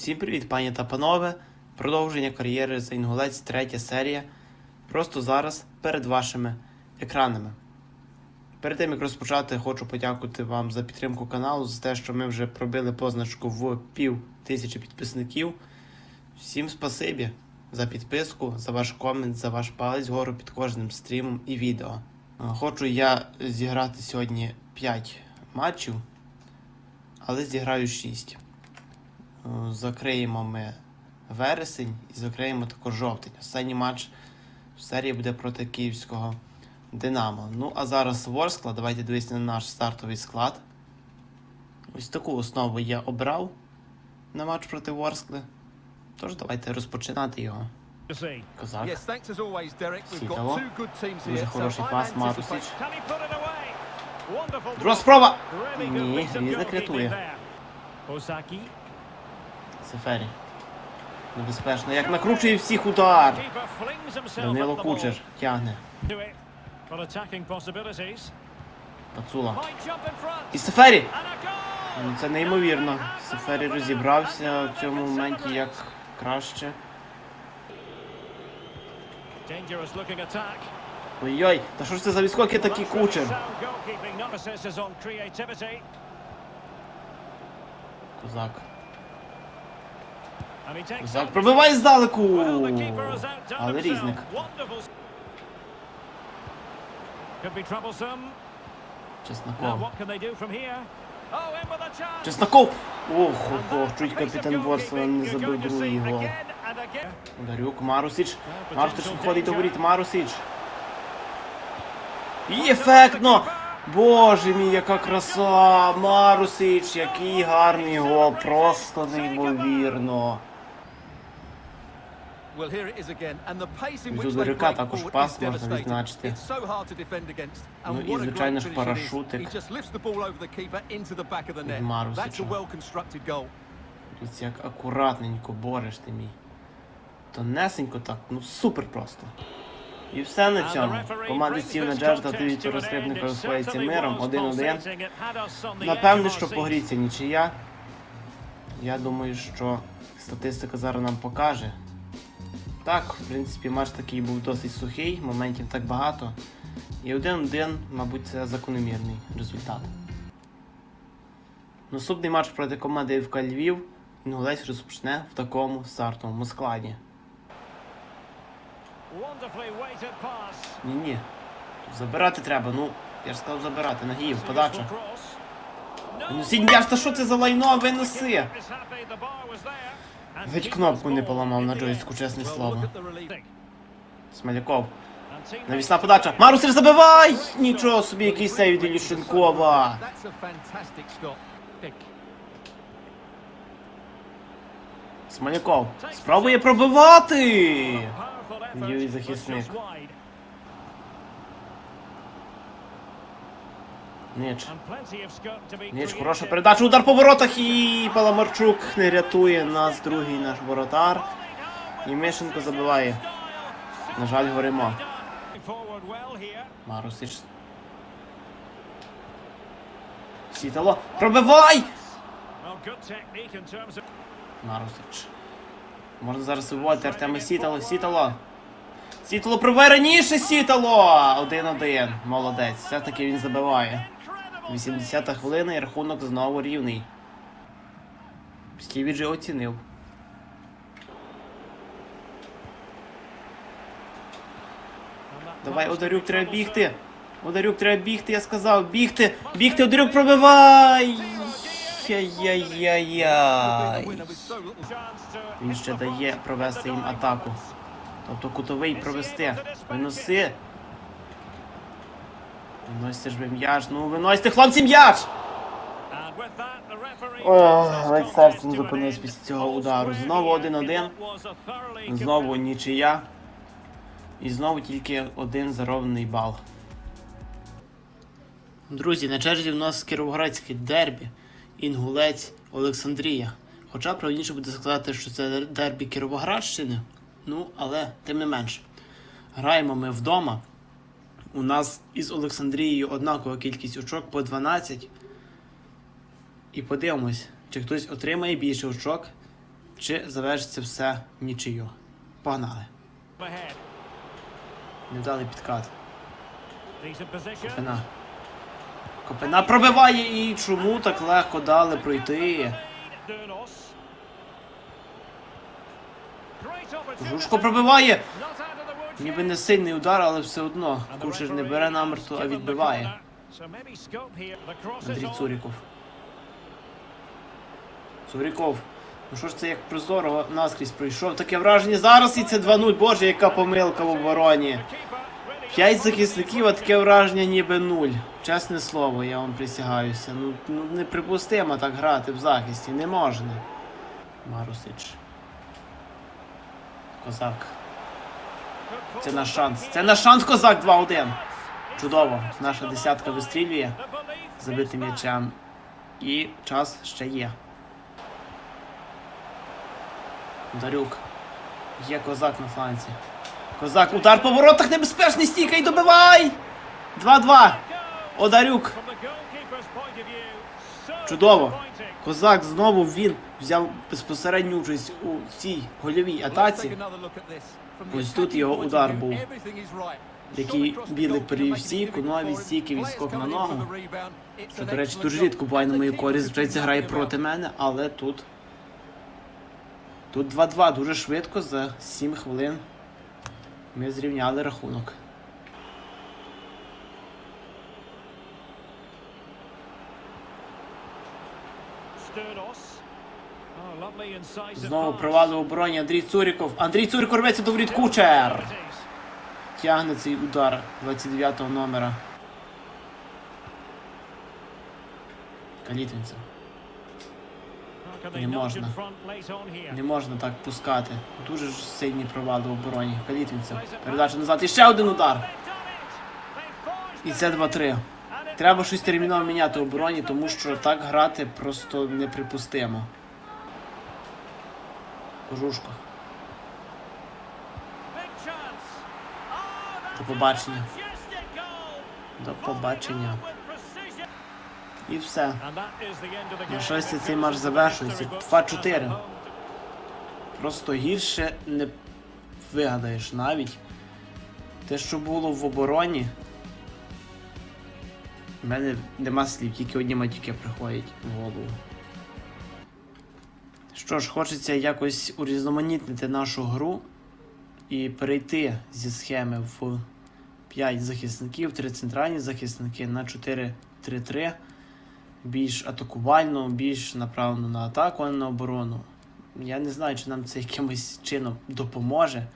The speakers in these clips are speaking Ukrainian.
Всім привіт, пані та панове. Продовження кар'єри за інгулець, третя серія. Просто зараз перед вашими екранами. Перед тим як розпочати, хочу подякувати вам за підтримку каналу, за те, що ми вже пробили позначку в пів тисячі підписників. Всім спасибі за підписку, за ваш комент, за ваш палець вгору під кожним стрімом і відео. Е, Хочу я зіграти сьогодні 5 матчів, але зіграю 6. Закриємо ми вересень і закриємо також жовтень. Останній матч в серії буде проти київського Динамо. Ну, а зараз Ворскла. Давайте дивитися на наш стартовий склад. Ось таку основу я обрав на матч проти Ворскли. Тож давайте розпочинати його. Козак. Сітало. Дуже хороший пас? Wonderful Друга спроба! Ні, різник рятує. Сефері. Небезпечно. Як накручує всіх удар. Данило Кучер тягне. Пацула. І Сефері! Ну, Це неймовірно. Сефері розібрався в цьому моменті як краще. Ой-ой, та що ж це за відскоки такі кучер? Козак. Пробиває здалеку! Але різник. Чесноков. Чесноков! Ох, ох, чуть капітан Ворсла не забив другий гол. Ударюк, Марусич. Now Марусич виходить до воріт, Марусич. І ефектно! Боже мій, яка краса! Марусич, який гарний гол, просто неймовірно. Від which they також пас можна відзначити. It's so hard to defend against. Ну і, звичайно ж, парашутик. He just lifts the ball over the keeper into the back of the net. Марусича. That's a well-constructed goal. Дивіться, як акуратненько бореш ти мій. Тонесенько так, ну супер просто. І все на цьому. Команди Стівена Джерда та Віктора Скрипника розходяться миром 1-1. Напевне, що погріться нічия. Я думаю, що статистика зараз нам покаже. Так, в принципі, матч такий був досить сухий, моментів так багато. І 1-1, мабуть, це закономірний результат. Наступний матч проти команди ФК Львів Інгулець розпочне в такому стартовому складі. Ні-ні. Забирати треба, ну, я ж сказав забирати. Нагіїв, подача. Сідь м'яч, та що це за лайно, винеси! Геть кнопку не поламав на джойстику, чесне слово. Смоляков. Навісна подача. Марусер забивай! Нічого собі, який сейв stop. Смоляков. Спробує пробивати! Юрій захисник. Нич. Ніч, хороша передача, удар по воротах і Паламарчук не рятує нас другий наш воротар. І Мишенко забиває. На жаль, горимо. Марусич. Сітало. Пробивай! Марусич. Можна зараз виводити Артема Сітало. Сітало. Сітало пробивай раніше Сітало! Один-один. Молодець. Все-таки він забиває. 80-та хвилина і рахунок знову рівний. Стіві Джі оцінив. Давай, Одарюк, треба бігти. Одарюк, треба бігти, я сказав. Бігти! Бігти, Одарюк, пробивай! Яй-яй-яй-яй. Він ще дає провести їм атаку. Тобто кутовий провести. Виноси. Виносите ж ви м'яч. Ну, виносите, хлопці, м'яч! О, ледь серце не зупинилось після цього удару. Знову 1-1. Знову нічия. І знову тільки один зароблений бал. Друзі, на черзі в нас Кіровоградське дербі. Інгулець Олександрія. Хоча правильніше буде сказати, що це дербі Кіровоградщини. Ну, але тим не менш. Граємо ми вдома. У нас із Олександрією однакова кількість очок по 12. І подивимось, чи хтось отримає більше очок, чи завершиться все нічию. Погнали. Невдалий підкат. Копина. Копина пробиває і чому так легко дали пройти? Жушко пробиває! Ніби не сильний удар, але все одно. And Кучер не бере has намертво, а відбиває. Андрій. Цуріков. Цуріков. Ну що ж це як прозоро наскрізь пройшов? Таке враження зараз і це 2-0. Боже, яка помилка в обороні. П'ять захисників, а таке враження ніби нуль. Чесне слово, я вам присягаюся. Ну, ну неприпустимо так грати в захисті, не можна. Марусич. Козак. Це наш шанс. Це наш шанс, козак 2-1. Чудово. Наша десятка вистрілює забитим м'ячем. І час ще є. Дарюк. Є козак на фланці. Козак, удар по воротах небезпечний стійка і добивай! 2-2. Одарюк. Чудово. Козак знову він взяв безпосередню участь у цій гольовій атаці. Ось тут його удар був, який білий перевів стійку, ну а від відскок на ногу. Що, до речі, дуже рідко буває на мою користь, звичайно, грає проти мене, але тут. Тут 2-2 дуже швидко за 7 хвилин. Ми зрівняли рахунок. Знову провали в обороні Андрій Цуріков. Андрій Цуріков рветься до воріт кучер. Тягне цей удар 29-го номера. Калітвінцев. Не можна. Не можна так пускати. Дуже ж сильні провали в обороні. Калітвінцев. Передача назад. І ще один удар. І це 2-3. Треба щось терміново міняти в обороні, тому що так грати просто неприпустимо. Кожушко. До побачення. До побачення. І все. На щастя, цей матч завершується. 2-4. Просто гірше не вигадаєш навіть. Те, що було в обороні. У мене нема слів, тільки одні матюки приходять в голову. Що ж, хочеться якось урізноманітнити нашу гру і перейти зі схеми в 5 захисників, 3 центральні захисники на 4-3-3. Більш атакувально, більш направлено на атаку, а не на оборону. Я не знаю, чи нам це якимось чином допоможе.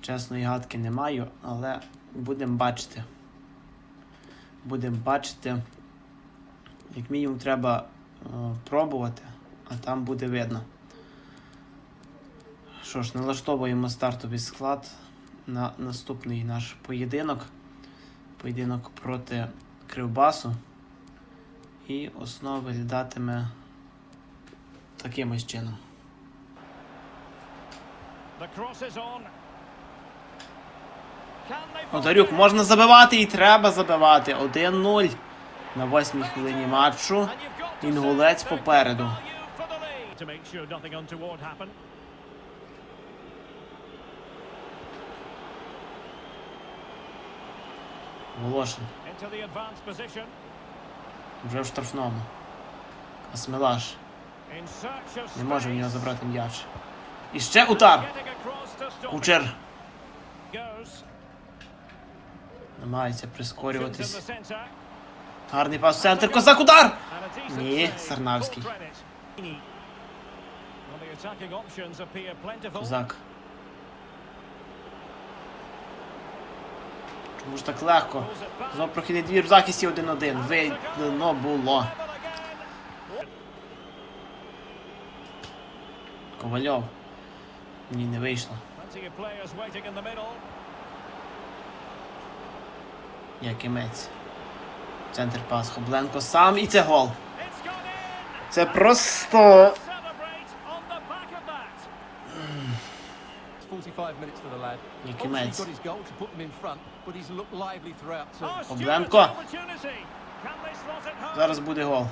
Чесної гадки не маю, але будемо бачити. Будемо бачити. Як мінімум треба е, пробувати, а там буде видно. Що ж, налаштовуємо стартовий склад на наступний наш поєдинок. Поєдинок проти Кривбасу. І основа виглядатиме таким ось чином. Одарюк, можна забивати і треба забивати. 1-0 на восьмій хвилині матчу. Інгулець попереду. Волошин. Вже в штрафному. Асмелаш. Не може в нього забрати м'яч. І ще удар. Кучер намагається прискорюватись. Гарний пас в центр. Козак удар! Ні, Сарнавський. Козак. Чому ж так легко? Знов прохідний двір в захисті 1-1. Видно було. Ковальов. Ні, не вийшло. Якимець. Центр пас. Хобленко сам і це гол. Це просто. 45 minutes for the lad. Obviously got his goal to put them in front, but he's looked lively throughout too. Хобленко. Зараз буде гол.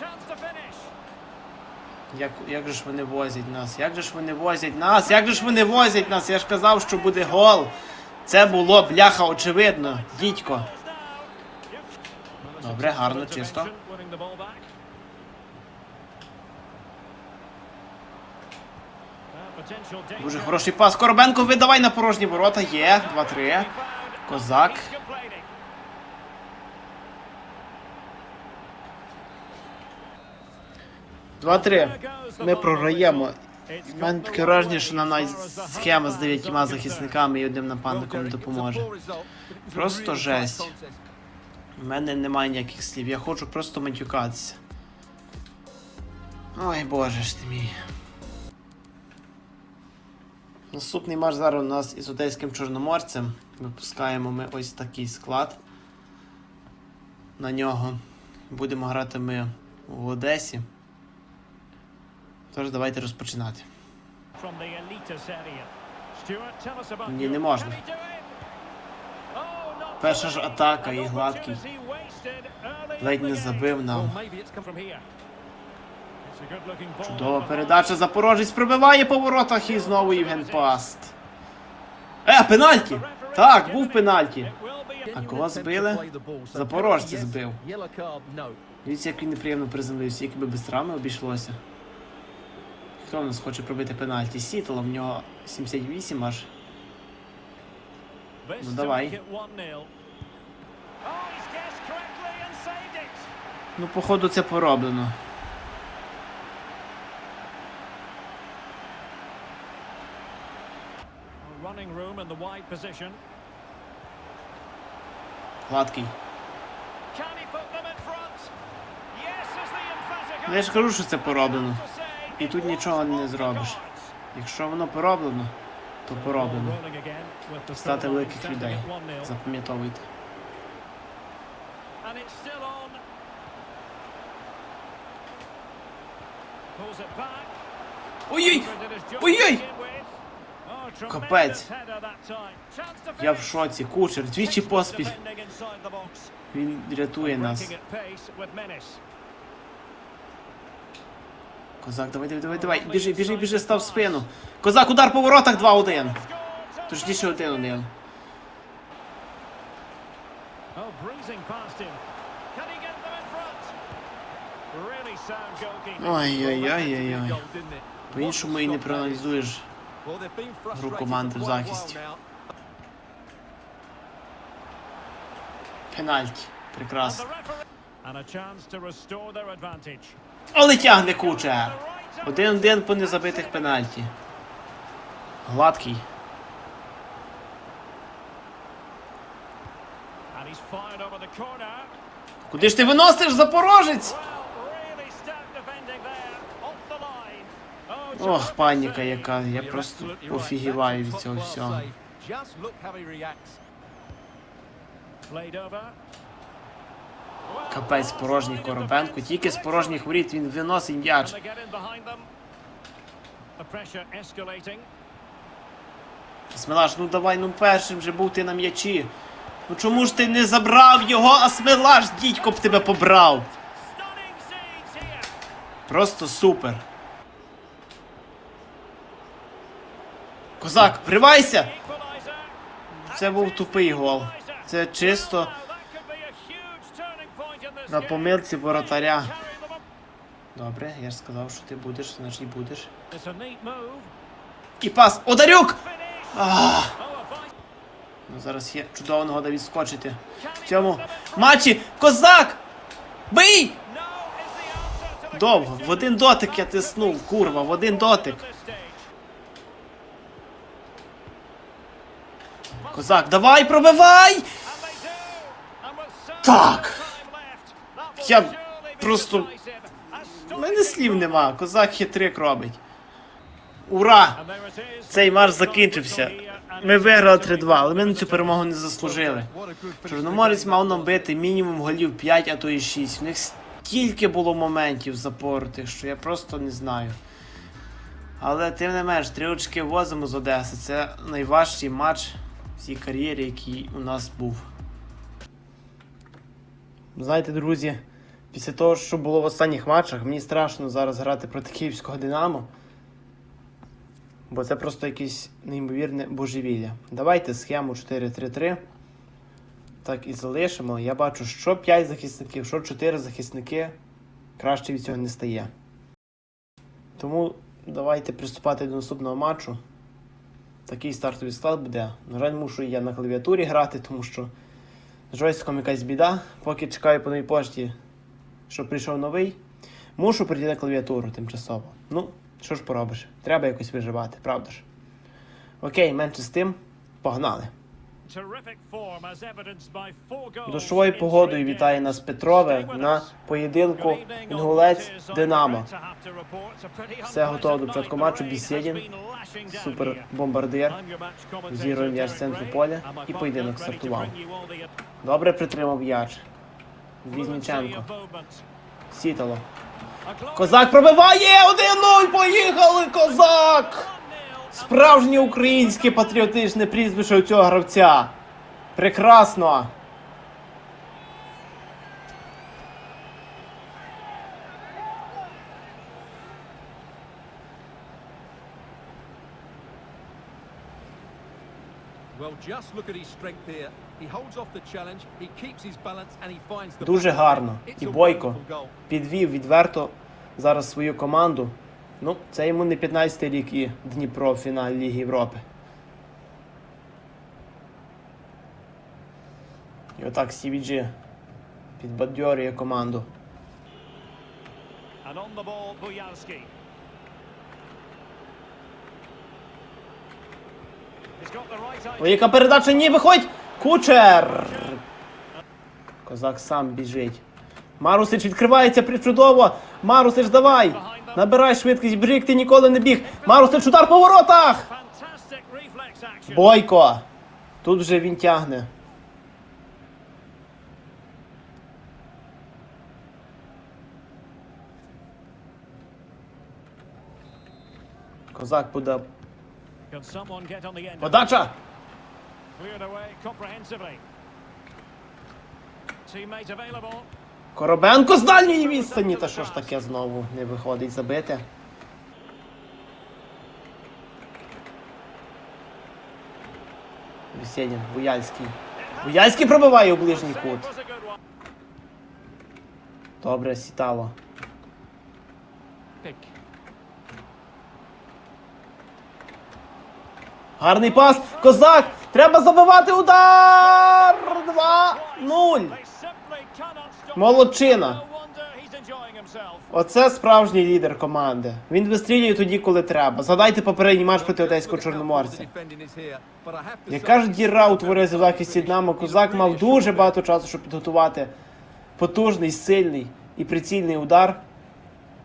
chance to finish. Як, як же ж вони возять нас? Як же ж вони возять нас? Як же ж вони возять нас? Я ж казав, що буде гол. Це було бляха очевидно. Дідько. Добре, гарно, чисто. Дуже хороший пас. Коробенко видавай на порожні ворота. Є. 2-3. Козак. 2-3. Ми програємо. Мене таке враження, що нам навіть схема з дев'ятьма захисниками і одним нападником допоможе. Просто жесть. У мене немає ніяких слів. Я хочу просто матюкатися. Ой, боже ж ти мій. Наступний матч зараз у нас із одеським чорноморцем. Випускаємо ми ось такий склад. На нього будемо грати ми в Одесі. Тож давайте розпочинати. Ні, не можна. Oh, Перша ж атака і гладкий. Ледь не забив нам. Чудова передача. Запорожець пробиває по воротах і знову Євген Паст. Е, пенальті! Так, був пенальті. А кого збили? Запорожці збив. Дивіться, як він неприємно приземлився, якби без травми обійшлося. Хто в нас хоче пробити пенальті? Сітало, в нього 78 аж. Ну, давай. make it 1-0. He's guessed correctly and saved it. Ну, походу, це пороблено. Running room in the wide position. Гладкий. Can he put them in front? Yes, is the emphatic Ну, я ж кажу, що це пороблено. І тут нічого не зробиш. Якщо воно пороблено, то пороблено. Стати великих людей. Запам'ятовуйте. Ой-ой! Ой-ой! Капець. Я в шоці. Кучер, двічі поспіль. Він рятує нас. Козак, давай, давай, давай, давай. Біжи, біжи, біжи, став в спину. Козак, удар по воротах 2-1. Scored. Точніше 1-1. Oh, breezing past him. Can he get them in front? Really sound goalkeeping. Ой-ой-ой-ой-ой. По-іншому і не проаналізуєш. Гру команди в захисті. Пенальті. Прекрасно. Але тягне hand. Один-один по незабитих пенальті. Гладкий. Куди ж ти виносиш, запорожець? Ох, паніка яка. Я просто офігіваю від цього всього. Капець порожній Коробенко. Тільки з порожніх воріт він виносить м'яч. Смелаш, ну давай, ну першим же був ти на м'ячі. Ну чому ж ти не забрав його, а дідько б тебе побрав. Просто супер. Козак, вривайся! Це був тупий гол. Це чисто на помилці воротаря. Добре, я ж сказав, що ти будеш, значить будеш. І пас! Одарюк! Finish. А, a bite. ну зараз є чудова нагода відскочити. В цьому матчі Козак! Бий! Довго, в один дотик я тиснув, курва, в один дотик. Козак, давай, пробивай! Так. Я просто- У мене слів нема, козак хитрик робить. Ура! Цей матч закінчився. Ми виграли 3-2, але ми на цю перемогу не заслужили. Чорноморець мав нам бити мінімум голів 5, а то і 6. У них стільки було моментів запоротих, що я просто не знаю. Але тим не менш, три очки возимо з Одеси. Це найважчий матч в цій кар'єрі, який у нас був. Знаєте, друзі, Після того, що було в останніх матчах, мені страшно зараз грати проти київського Динамо. Бо це просто якесь неймовірне божевілля. Давайте схему 4-3-3. Так і залишимо. Я бачу, що 5 захисників, що 4 захисники. Краще від цього не стає. Тому давайте приступати до наступного матчу. Такий стартовий склад буде. На жаль, мушу я на клавіатурі грати, тому що з джойстиком якась біда. Поки чекаю по новій пошті, щоб прийшов новий. Мушу прийти на клавіатуру тимчасово. Ну, що ж поробиш? Треба якось виживати, правда ж? Окей, менше з тим, погнали. In погодою вітає нас Петрове на поєдинку Інгулець Динамо. Все готово до початку матчу. Бісєдін, been lashing down супер here. бомбардир. I'm your match commentator, Зірує м'яч центру поля, і поєдинок стартував. Добре притримав м'яч. Візніченко. Сітало. Козак пробиває! 1-0! Поїхали, козак! 1-0. Справжнє українське патріотичне прізвище у цього гравця. Прекрасно! Дуже гарно. І Бойко підвів відверто зараз свою команду. Ну, це йому не 15-й рік і Дніпро в фіналі Ліги Європи. І отак CVG підбадьорює команду. And on the ball, right Ой, яка передача ні, виходь! Кучер! Козак сам біжить. Марусич відкривається причудово! Марусич, давай! Набирай швидкість, як ти ніколи не біг! Марусич, удар по воротах! Бойко! Тут вже він тягне. Козак буде. Подача! Cleared away comprehensively. Teammate available. Коробенко з дальньої відстані. Та що ж таке знову не виходить забити? Весенін, Буяльський. Буяльський пробиває у ближній кут. Добре, сітало. Гарний пас. Козак! Треба забивати удар! 2-0. Молодчина. Оце справжній лідер команди. Він вистрілює тоді, коли треба. Згадайте попередній матч проти Одеського Чорноморця. Яка ж діра утворилася в захисті Динамо, Козак мав дуже багато часу, щоб підготувати потужний, сильний і прицільний удар.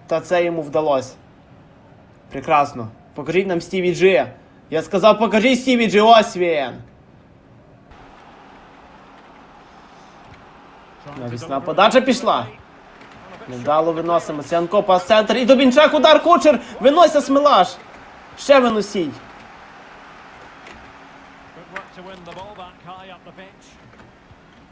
Та це йому вдалося. Прекрасно. Покажіть нам Стіві Джі. Я сказав, покажіть Стіві Джі, ось він. Навісна подача пішла. Невдало виносимо. Сянко пас центр і Дубінчак удар кучер. Виносся Смелаш. Ще виносій.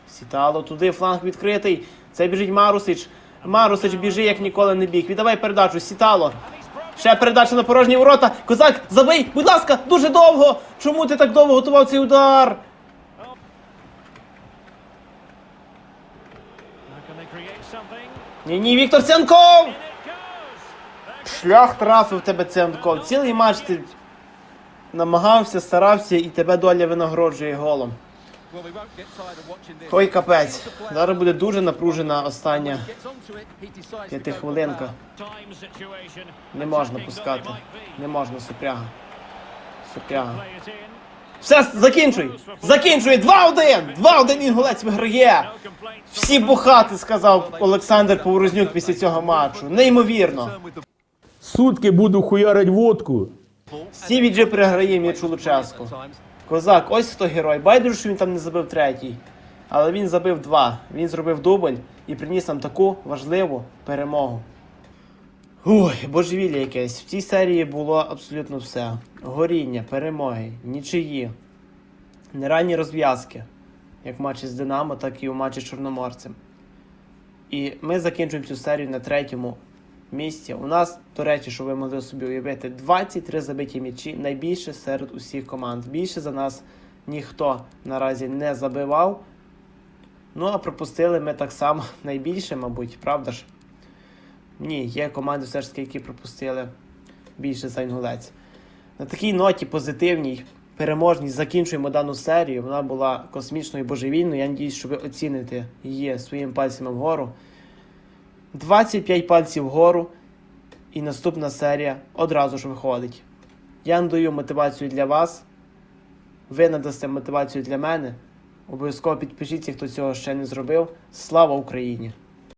Сітало туди, фланг відкритий. Це біжить Марусич. Марусич біжи, як ніколи не біг. Віддавай передачу, сітало. Ще передача на порожні ворота. Козак, забий, будь ласка, дуже довго. Чому ти так довго готував цей удар? Ні, ні, Віктор Цянков! Шлях трафив тебе Цянков. Цілий матч ти намагався, старався і тебе доля винагороджує голом. well, we won't get tired of watching this. Ой, капець. Зараз буде дуже напружена остання п'ятихвилинка. Не можна пускати. Не можна, супряга. Супряга. Все, закінчуй! Закінчуй! 2-1! 2-1 інгулець виграє! Всі бухати, сказав Олександр Поворознюк після цього матчу. Неймовірно. Сутки буду хуярить водку. Стіві Джи переграє м'ячу Луческу. Козак, ось хто герой. Байдуже, що він там не забив третій. Але він забив два. Він зробив дубль і приніс нам таку важливу перемогу. Ой, божевілля якесь. В цій серії було абсолютно все: горіння, перемоги, нічиї, неранні розв'язки, як в матчі з Динамо, так і у матчі з Чорноморцем. І ми закінчуємо цю серію на третьому місці. У нас, до речі, що ви могли собі уявити, 23 забиті м'ячі, найбільше серед усіх команд. Більше за нас ніхто наразі не забивав. Ну, а пропустили ми так само найбільше, мабуть, правда ж? Ні, є команди все ж таки, які пропустили більше за інгулець. На такій ноті позитивній, переможній закінчуємо дану серію. Вона була космічною божевільною. Я надіюсь, що ви оціните її своїми пальцями вгору. 25 пальців вгору. І наступна серія одразу ж виходить. Я надаю мотивацію для вас. Ви надасте мотивацію для мене. Обов'язково підпишіться, хто цього ще не зробив. Слава Україні!